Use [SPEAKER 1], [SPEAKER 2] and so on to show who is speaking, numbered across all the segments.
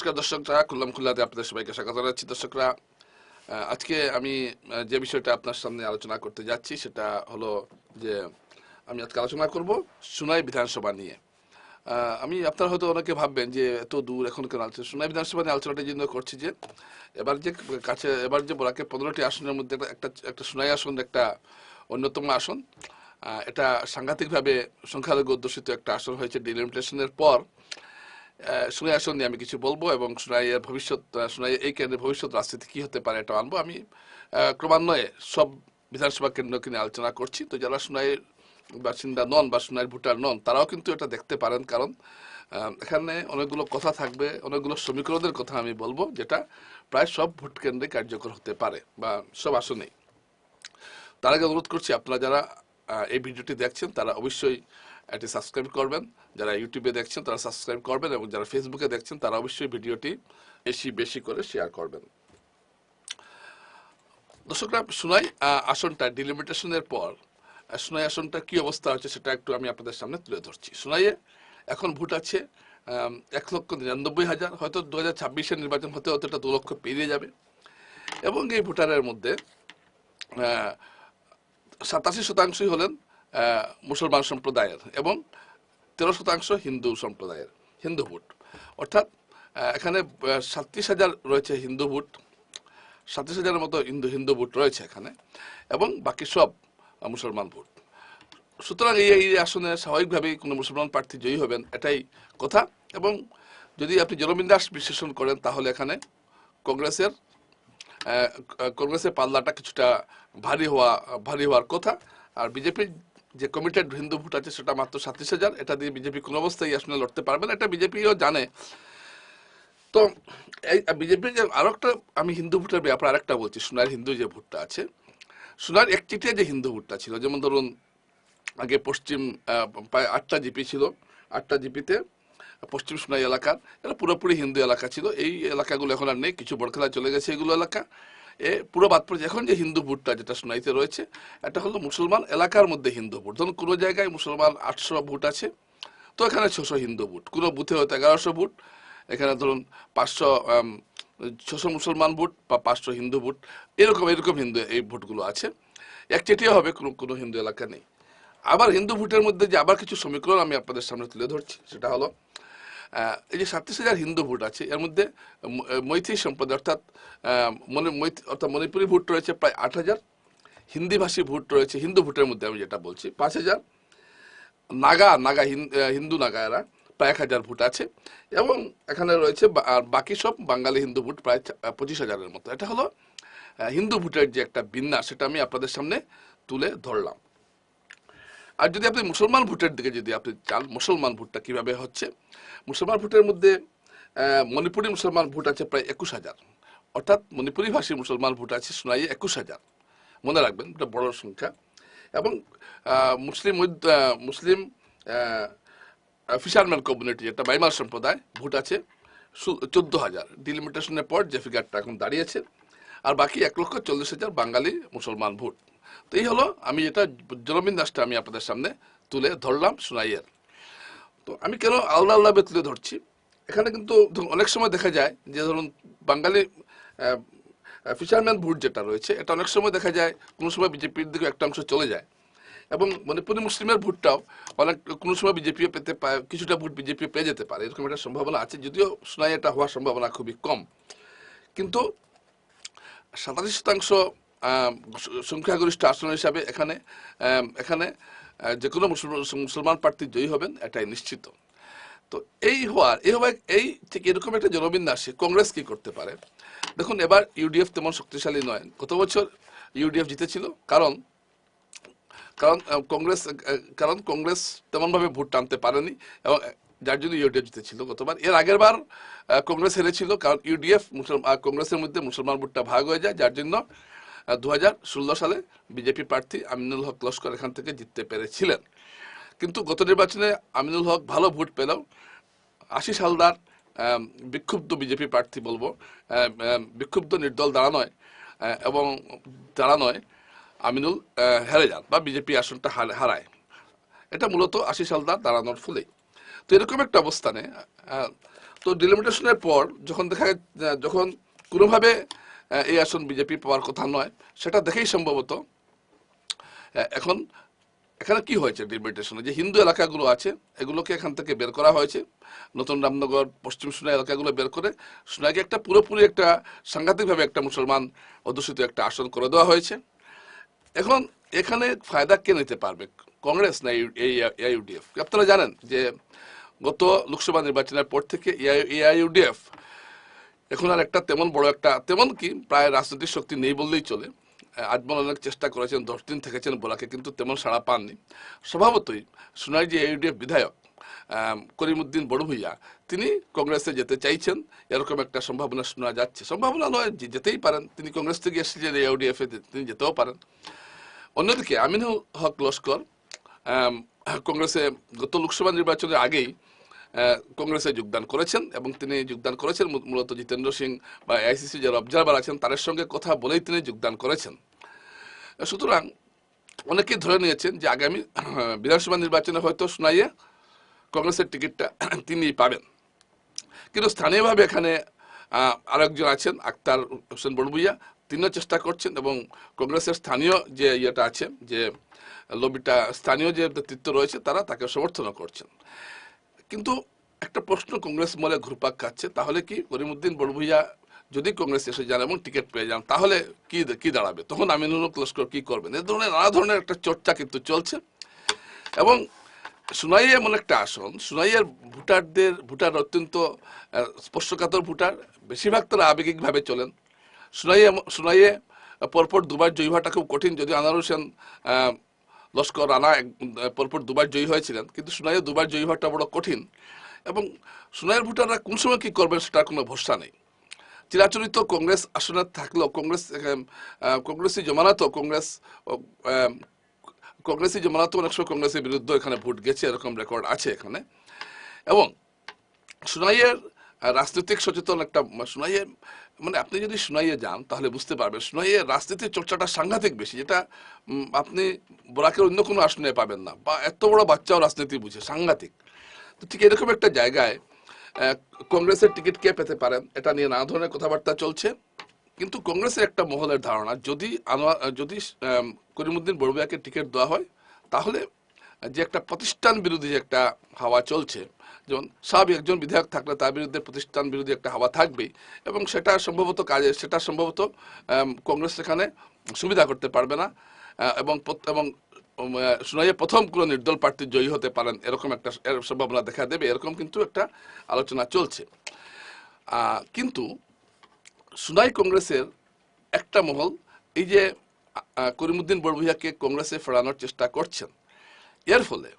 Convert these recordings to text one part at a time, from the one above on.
[SPEAKER 1] নমস্কার দর্শকরা, খুল্লাম খুল্লাতে আপনাদের সবাইকে স্বাগত জানাচ্ছি। দর্শকরা আজকে আমি যে বিষয়টা আপনার সামনে আলোচনা করতে যাচ্ছি সেটা হলো যে আমি আজকে আলোচনা করব সুনাই বিধানসভা নিয়ে। আমি, আপনারা হয়তো অনেকে ভাববেন যে এত দূর এখন কেন আলোচনা, সুনাই বিধানসভা নিয়ে আলোচনাটা জন্য করছি যে, এবার যে কাছে, এবার যে বরাকে পনেরোটি আসনের মধ্যে একটা একটা সুনাই আসন, একটা অন্যতম আসন এটা সাংঘাতিকভাবে সংখ্যালঘু অধ্যুষিত একটা আসন হয়েছে ডিলিমিটেশনের পর সুনাই নিয়ে আমি কিছু বলব এবং সুনাইয়ের ভবিষ্যৎ আহ, এই কেন্দ্রের ভবিষ্যৎ রাজনীতি কি হতে পারে এটা আনব। আমি ক্রমান্বয়ে সব বিধানসভা কেন্দ্রকে নিয়ে আলোচনা করছি। তো যারা সুনাইয়ের বাসিন্দা নন বা সুনাইয়ের ভোটার নন তারাও কিন্তু এটা দেখতে পারেন। কারণ এখানে অনেকগুলো কথা থাকবে অনেকগুলো সমীকরণের কথা আমি বলব যেটা প্রায় সব ভোট কেন্দ্রে কার্যকর হতে পারে বা সব আসনেই। তার আগে অনুরোধ করছি আপনারা যারা এই ভিডিওটি দেখছেন তারা অবশ্যই এটি সাবস্ক্রাইব করবেন। যারা ইউটিউবে দেখছেন তারা সাবস্ক্রাইব করবেন এবং যারা ফেসবুকে দেখছেন তারা অবশ্যই ভিডিওটি বেশি বেশি করে শেয়ার করবেন। দর্শকরা আহ, আসনটা ডিলিমিটেশনের পর সুনাই আসনটা কি অবস্থা হচ্ছে সেটা একটু আমি আপনাদের সামনে তুলে ধরছি। সুনাইয়ে এখন ভোট আছে এক লক্ষ নিরানব্বই হাজার। হয়তো দু হাজার ছাব্বিশের নির্বাচন হতে হতে এটা দু লক্ষ পেরিয়ে যাবে। এবং এই ভোটারের মধ্যে সাতাশি শতাংশই হলেন মুসলমান সম্প্রদায়ের এবং তেরো শতাংশ হিন্দু সম্প্রদায়ের, হিন্দু ভোট। অর্থাৎ এখানে সাতত্রিশ হাজার রয়েছে হিন্দু ভোট, সাতত্রিশ হাজারের মতো হিন্দু হিন্দু ভোট রয়েছে এখানে এবং বাকি সব মুসলমান ভোট। সুতরাং এই এই আসনে স্বাভাবিকভাবেই কোনো মুসলমান প্রার্থী জয়ী হবেন, এটাই কথা এবং যদি আপনি জলবিন্দাস বিশ্লেষণ করেন, তাহলে এখানে কংগ্রেসের কংগ্রেসের পাল্লাটা কিছুটা ভারী হওয়া, ভারী হওয়ার কথা। আর বিজেপির যে কমিটেড হিন্দু ভোট আছে, সেটা মাত্র সাতত্রিশ হাজার। এটা দিয়ে বিজেপি কোনো অবস্থায় আসনে লড়তে পারবে না, এটা বিজেপিও জানে। তো এই বিজেপির যে আরও একটা, আমি হিন্দু ভোটের ব্যাপারে আরেকটা বলছি, সোনার হিন্দু যে ভোটটা আছে, সোনার একটিতে যে হিন্দু ভোটটা ছিল, যেমন ধরুন, আগে পশ্চিম প্রায় আটটা জিপি ছিল, আটটা জিপিতে পশ্চিম সোনাই এলাকার, এটা পুরোপুরি হিন্দু এলাকা ছিল। এই এলাকাগুলো এখন আর নেই, কিছু বড়খেলা চলে গেছে এগুলো এলাকা। এ পুরো বাদ পড়েছে। এখন যে হিন্দু ভোটটা যেটা সোনাইতে রয়েছে এটা হলো মুসলমান এলাকার মধ্যে হিন্দু ভোট। ধরুন কোনো জায়গায় মুসলমান আটশো ভোট আছে, তো এখানে ছশো হিন্দু ভোট। কোনো বুথে হয়তো এগারোশো ভোট, এখানে ধরুন পাঁচশো ছশো মুসলমান ভোট বা পাঁচশো হিন্দু ভোট, এরকম এরকম হিন্দু এই ভোটগুলো আছে। একচেটিয়া হবে, কোনো কোনো হিন্দু এলাকা নেই। আবার হিন্দু ভোটের মধ্যে যে আবার কিছু সমীকরণ আমি আপনাদের সামনে তুলে ধরছি, সেটা হলো এই যে সাতত্রিশ হাজার হিন্দু ভোট আছে এর মধ্যে ম- আহ, মৈথি সম্প্রদায় অর্থাৎ অর্থাৎ মণিপুরি ভোট রয়েছে প্রায় আট হাজার হিন্দিভাষী ভোট রয়েছে হিন্দু ভোটের মধ্যে আমি যেটা বলছি পাঁচ হাজার নাগা নাগা হিন- হিন্দু নাগা এরা প্রায় এক হাজার ভোট আছে এবং এখানে রয়েছে আর বাকি সব বাঙালি হিন্দু ভোট প্রায় পঁচিশ হাজারের মতো। এটা হলো হিন্দু ভোটের যে একটা বিন্যাস সেটা আমি আপনাদের সামনে তুলে ধরলাম। আর যদি আপনি মুসলমান ভোটের দিকে যদি আপনি চান, মুসলমান ভোটটা কীভাবে হচ্ছে? মুসলমান ভোটের মধ্যে মণিপুরি মুসলমান ভোট আছে প্রায় একুশ হাজার। অর্থাৎ মণিপুরি ভাষী মুসলমান ভোট আছে শোনাই একুশ হাজার। মনে রাখবেন, এটা বড় সংখ্যা। এবং মুসলিম মুসলিম ফিশারম্যান কমিউনিটি যেটা বাইমাল সম্প্রদায়, ভোট আছে চোদ্দ হাজার। ডিলিমিটেশনের পর যে ফিগারটা এখন দাঁড়িয়েছে। আর বাকি এক লক্ষ চল্লিশ হাজার বাঙালি মুসলমান ভোট। তো এই হলো আমি এটা জলবিন্দাসটা আমি আপনাদের সামনে তুলে ধরলাম সুনাইয়ের। তো আমি কেন আল্লাহ আল্লাহ তুলে ধরছি? এখানে কিন্তু অনেক সময় দেখা যায় যে ধরুন বাঙালি ফিশারম্যান ভোট যেটা রয়েছে, এটা অনেক সময় দেখা যায় কোনো সময় বিজেপির দিকে একটা অংশ চলে যায়। এবং মণিপুরি মুসলিমের ভোটটাও অনেক, কোনো সময় বিজেপিও পেতে কিছুটা ভোট বিজেপি পেয়ে যেতে পারে, এরকম একটা সম্ভাবনা আছে, যদিও শোনায় এটা হওয়ার সম্ভাবনা খুবই কম। কিন্তু সাতাশি শতাংশ সংখ্যাগরিষ্ঠ আসন হিসাবে এখানে এখানে যে কোনো মুসলমান মুসলমান প্রার্থী জয়ী হবেন, এটাই নিশ্চিত। তো এই হওয়ার এই হওয়ার এই ঠিক এরকম একটা জনবিন্যাসে, কংগ্রেস কি করতে পারে? দেখুন, এবার ইউডিএফ তেমন শক্তিশালী নয়। গত বছর ইউডিএফ জিতেছিল, কারণ কারণ কংগ্রেস কারণ কংগ্রেস তেমনভাবে ভোট টানতে পারেনি, এবং যার জন্য ইউডিএফ জিতেছিল গতবার। এর আগের বার কংগ্রেস হেরেছিল, কারণ ইউডিএফ কংগ্রেসের মধ্যে মুসলমান ভোটটা ভাগ হয়ে যায়, যার জন্য দু হাজার ষোলো সালে বিজেপি প্রার্থী আমিনুল হক লস্কর এখান থেকে জিততে পেরেছিলেন। কিন্তু গত নির্বাচনে আমিনুল হক ভালো ভোট পেলেও আশিস হালদার বিক্ষুব্ধ বিজেপি প্রার্থী বলব বিক্ষুব্ধ নির্দল দাঁড়ানোয় আহ, এবং দাঁড়ানোয় আমিনুল আহ, হেরে যান বা বিজেপি আসনটা হার- হারায়। এটা মূলত আশিস হালদার দাঁড়ানোর ফলেই। তো এরকম একটা অবস্থানে তো ডিলিমিটেশনের পর যখন দেখা যখন কোনোভাবে এই আসন বিজেপি পাওয়ার কথা নয়। সেটা দেখেই সম্ভবত। এখন এখানে কি হয়েছে ডিলিমিটেশনে? যে হিন্দু এলাকাগুলো আছে, এগুলোকে এখান থেকে বের করা হয়েছে। নতুন রামনগর, পশ্চিম সোনাই এলাকাগুলো বের করে সোনাইকে একটা পুরোপুরি একটা সাংঘাতিকভাবে একটা মুসলমান অধ্যুষিত একটা আসন করে দেওয়া হয়েছে। এখন এখানে ফায়দা কে নিতে পারবে? কংগ্রেস না এই এআইইউডিএফ আপনারা জানেন যে গত লোকসভা নির্বাচনের পর থেকে এআইইউডিএফ এখন আর একটা তেমন বড় একটা, তেমন কি, প্রায় রাজনৈতিক শক্তি নেই বললেই চলে। আজমল অনেক চেষ্টা করেছেন, দশ দিন থেকেছেন বলাকে, কিন্তু তেমন সাড়া পাননি। স্বভাবতই সোনার যে ইউডিএফ বিধায়ক করিমুদ্দিন বড় ভূঁইয়া তিনি কংগ্রেসে যেতে চাইছেন। এরকম একটা সম্ভাবনা শোনা যাচ্ছে। সম্ভাবনা নয় যে যেতেই পারেন, তিনি কংগ্রেস থেকে এসেছেন ইউডিএফ তিনি যেতেও পারেন। অন্যদিকে আমিনুল হক লস্কর কংগ্রেসে গত লোকসভা নির্বাচনের আগেই কংগ্রেসে যোগদান করেছেন এবং তিনি যোগদান করেছেন মূলত জিতেন্দ্র সিং বা আইসিসি যারা অবজারভার আছেন, তাদের সঙ্গে কথা বলেই তিনি যোগদান করেছেন। সুতরাং অনেকেই ধরে নিয়েছেন যে আগামী বিধানসভা নির্বাচনে হয়তো শোনাইয়ে কংগ্রেসের টিকিটটা তিনিই পাবেন। কিন্তু স্থানীয়ভাবে এখানে আরেকজন আছেন, আক্তার হোসেন বড়বুইয়া। তিনিও চেষ্টা করছেন এবং কংগ্রেসের স্থানীয় যে ইয়েটা আছে, যে লবিটা স্থানীয় যে নেতৃত্ব রয়েছে, তারা তাকে সমর্থনও করছেন। কিন্তু একটা প্রশ্ন কংগ্রেস মলে ঘুরপাক খাচ্ছে, তাহলে কি করিমুদ্দিন বড়ভুইয়া যদি কংগ্রেস এসে যান এবং টিকিট পেয়ে যান, তাহলে কি কি দাঁড়াবে? তখন আমিনুল লস্কর কি করবেন? এ ধরনের, নানা ধরনের একটা চর্চা কিন্তু চলছে। এবং সুনাইয়ে এমন একটা আসন, সুনাইয়ের ভোটারদের, ভোটার অত্যন্ত স্পর্শকাতর ভোটার, বেশিরভাগ তারা আবেগিকভাবে চলেন। সুনাইয়ে সুনাইয়ে পরপর দুবার জয়ী হওয়াটা খুব কঠিন যদি আনার হোসেন লস্কর রানা পরপর দুবার জয়ী হয়েছিলেন। কিন্তু সুনাইয়ে দুবার জয়ী হওয়াটা বড় কঠিন এবং সোনাইয়ের ভোটাররা কোন সময় কি করবেন সেটার কোনো ভরসা নেই। চিরাচরিত কংগ্রেস আসনে থাকলেও কংগ্রেস কংগ্রেসি জমানাতো কংগ্রেস কংগ্রেসি জমানাতো অনেক সময় কংগ্রেসের বিরুদ্ধে এখানে ভোট গেছে, এরকম রেকর্ড আছে এখানে। এবং সুনাইয়ের রাজনৈতিক সচেতন একটা সুনাইয়ের মানে আপনি যদি সুনাইয়ে যান, তাহলে বুঝতে পারবেন। সুনাইয়ের রাজনীতির চর্চাটা সাংঘাতিক বেশি, যেটা আপনি বরাকের অন্য কোনো আসনে পাবেন না, বা এত বড় বাচ্চাও রাজনীতি বুঝে, সাংঘাতিক। তো ঠিক এরকম একটা জায়গায় কংগ্রেসের টিকিট কে পেতে পারেন এটা নিয়ে নানা ধরনের কথাবার্তা চলছে। কিন্তু কংগ্রেসের একটা মহলের ধারণা, যদি আনোয়ার, যদি করিমুদ্দিন বড়ুয়াকে টিকিট দেওয়া হয়, তাহলে যে একটা প্রতিষ্ঠান বিরোধী যে একটা হাওয়া চলছে যেমন স্বাভাবিক একজন বিধায়ক থাকলে তার বিরুদ্ধে প্রতিষ্ঠান বিরোধী একটা হাওয়া থাকবেই এবং সেটা সম্ভবত কাজে সেটা সম্ভবত কংগ্রেস সেখানে সুবিধা করতে পারবে না এবং এবং আহ, প্রথম কোনো নির্দল প্রার্থী জয়ী হতে পারেন এরকম একটা সম্ভাবনা দেখা দেবে এরকম কিন্তু একটা আলোচনা চলছে। কিন্তু সুনাই কংগ্রেসের একটা মহল এই যে করিমুদ্দিন বড়ভুইয়াকে কংগ্রেসে ফেরানোর চেষ্টা করছেন এর ফলে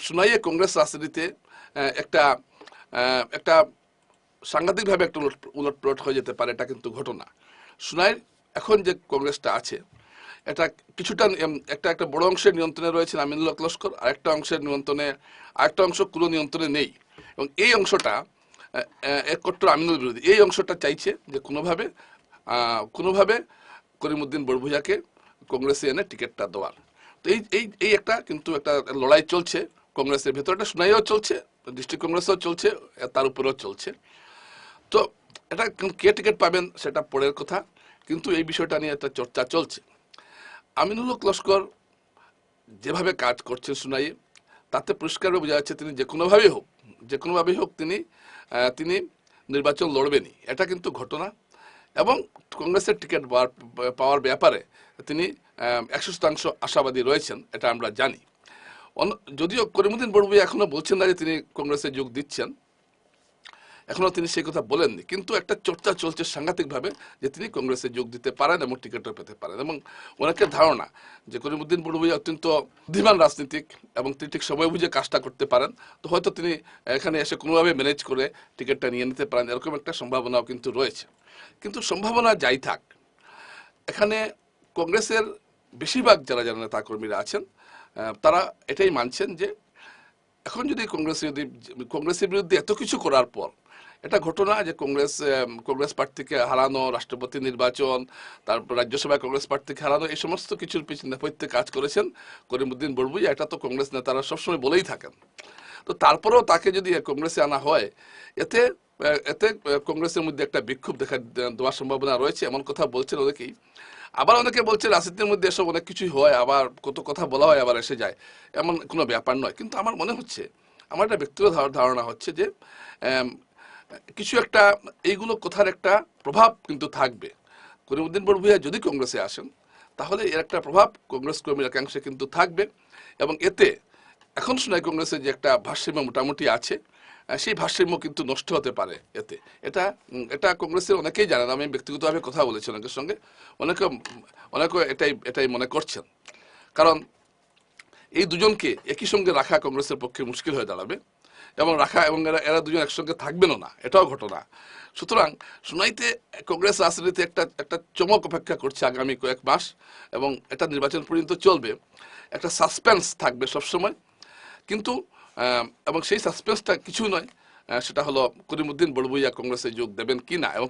[SPEAKER 1] সুনাইয়ে কংগ্রেস রাজনীতিতে একটা একটা সাংঘাতিকভাবে একটা উলট প্লট হয়ে যেতে পারে এটা কিন্তু ঘটনা। সুনাইয়ের এখন যে কংগ্রেসটা আছে এটা কিছুটা একটা একটা বড় অংশের নিয়ন্ত্রণে রয়েছেন আমিনুল হক লস্কর আরেকটা অংশের নিয়ন্ত্রণে আরেকটা অংশ কোনো নিয়ন্ত্রণে নেই। এবং এই অংশটা আহ, আহ, এক কট্টর আমিনুল বিরোধী। এই অংশটা চাইছে যে কোনোভাবে কোনোভাবে করিমুদ্দিন বড়ভুজাকে কংগ্রেসে এনে টিকিটটা দেওয়ার। তো এই এই এই একটা কিন্তু একটা লড়াই চলছে কংগ্রেসের ভেতরে একটা শুনাইও চলছে, ডিস্ট্রিক্ট কংগ্রেসও চলছে তার উপরেও চলছে। তো এটা কে টিকিট পাবেন সেটা পরের কথা, কিন্তু এই বিষয়টা নিয়ে একটা চর্চা চলছে। আমিনুল হক লস্কর যেভাবে কাজ করছেন শুনাইয়ে তাতে পরিষ্কারভাবে বোঝা যাচ্ছে তিনি যে কোনোভাবেই হোক, যে কোনোভাবেই হোক তিনি তিনি নির্বাচন লড়বেনই। এটা কিন্তু ঘটনা। এবং কংগ্রেসের টিকিট পাওয়ার ব্যাপারে তিনি একশো শতাংশ আশাবাদী রয়েছেন, এটা আমরা জানি। যদিও করিমুদ্দিন বড়বুই এখনও বলছেন না যে তিনি কংগ্রেসে যোগ দিচ্ছেন। এখনও তিনি সেই কথা বলেননি। কিন্তু একটা চর্চা চলছে সাংঘাতিকভাবে যে তিনি কংগ্রেসে যোগ দিতে পারেন এবং টিকিটও পেতে পারেন। এবং অনেকের ধারণা যে করিমুদ্দিন বড়ুই অত্যন্ত বুদ্ধিমান রাজনীতিক এবং তিনি ঠিক সময় বুঝে কাজটা করতে পারেন, তো হয়তো তিনি এখানে এসে কোনোভাবে ম্যানেজ করে টিকিটটা নিয়ে নিতে পারেন, এরকম একটা সম্ভাবনাও কিন্তু রয়েছে। কিন্তু সম্ভাবনা যাই থাক, এখানে কংগ্রেসের বেশিরভাগ যারা যারা নেতা কর্মীরা আছেন তারা এটাই মানছেন যে এখন যদি কংগ্রেস যদি, কংগ্রেসের বিরুদ্ধে এত কিছু করার পর এটা ঘটনা যে কংগ্রেস কংগ্রেস প্রার্থীকে হারানো, রাষ্ট্রপতি নির্বাচন, তারপর রাজ্যসভায় কংগ্রেস প্রার্থীকে হারানো, এই সমস্ত কিছুর পিছনে নেপথ্যে কাজ করেছেন করিমুদ্দিন বড়বুই এটা তো কংগ্রেস নেতারা সবসময় বলেই থাকেন। তো তারপরেও তাকে যদি কংগ্রেসে আনা হয়, এতে এতে কংগ্রেসের মধ্যে একটা বিক্ষোভ দেখা দেওয়ার সম্ভাবনা রয়েছে। এমন কথা বলছেন অনেকেই। আবার অনেকে বলছে, রাজনীতির মধ্যে এসব অনেক কিছুই হয়, আবার কত কথা বলা হয়, আবার এসে যায়। এমন কোনো ব্যাপার নয়। কিন্তু আমার মনে হচ্ছে, আমার একটা ব্যক্তিগত ধার- ধারণা হচ্ছে যে কিছু একটা, এইগুলো কথার একটা প্রভাব কিন্তু থাকবে। করিমুদ্দিন বড়ভূয়া যদি কংগ্রেসে আসেন, তাহলে এর একটা প্রভাব কংগ্রেস কর্মীর একাংশে কিন্তু থাকবে। এবং এতে, এখন শোনায় কংগ্রেসের যে একটা ভারসাম্য মোটামুটি আছে সেই ভারসাম্য কিন্তু নষ্ট হতে পারে এতে। এটা এটা কংগ্রেসের অনেকেই জানেন, আমি ব্যক্তিগতভাবে কথা বলেছি অনেকের সঙ্গে অনেকে অনেকে এটাই এটাই মনে করছেন। কারণ এই দুজনকে একই সঙ্গে রাখা কংগ্রেসের পক্ষে মুশকিল হয়ে দাঁড়াবে, এবং রাখা, এবং এরা এরা দুজন একসঙ্গে থাকবেনও না, এটাও ঘটনা। সুতরাং শুনাইতে কংগ্রেস রাজনীতিতে একটা একটা চমক অপেক্ষা করছে আগামী কয়েক মাস, এবং এটা নির্বাচন পর্যন্ত চলবে। একটা সাসপেন্স থাকবে সবসময়, কিন্তু এবং সেই সাসপেন্সটা কিছু নয়। সেটা হলো করিমুদ্দিন বড়বুইয়া কংগ্রেসে যোগ দেবেন কি না? এবং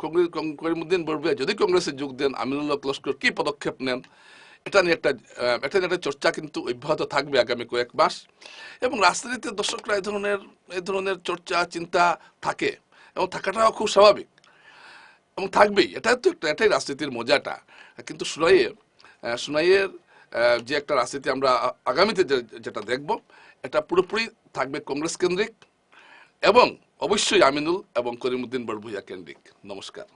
[SPEAKER 1] করিমুদ্দিন বড়বুইয়া যদি কংগ্রেসে যোগ দেন আমিনুল্লাহ লস্কর কি পদক্ষেপ নেন? এটা নিয়ে একটা এটা নিয়ে একটা চর্চা কিন্তু অব্যাহত থাকবে আগামী কয়েক মাস। এবং রাজনীতিতে দর্শকরা এই ধরনের এই ধরনের চর্চা চিন্তা থাকে এবং থাকাটাও খুব স্বাভাবিক। এবং থাকবেই এটাই তো একটা এটাই রাজনীতির মজাটা। কিন্তু সুনাইয়ের আহ, যে একটা রাজনীতি আমরা আগামীতে যেটা দেখব, এটা পুরোপুরি থাকবে কংগ্রেস কেন্দ্রিক এবং অবশ্যই আমিনুল এবং করিমুদ্দিন বড়ভুইয়া কেন্দ্রিক। নমস্কার।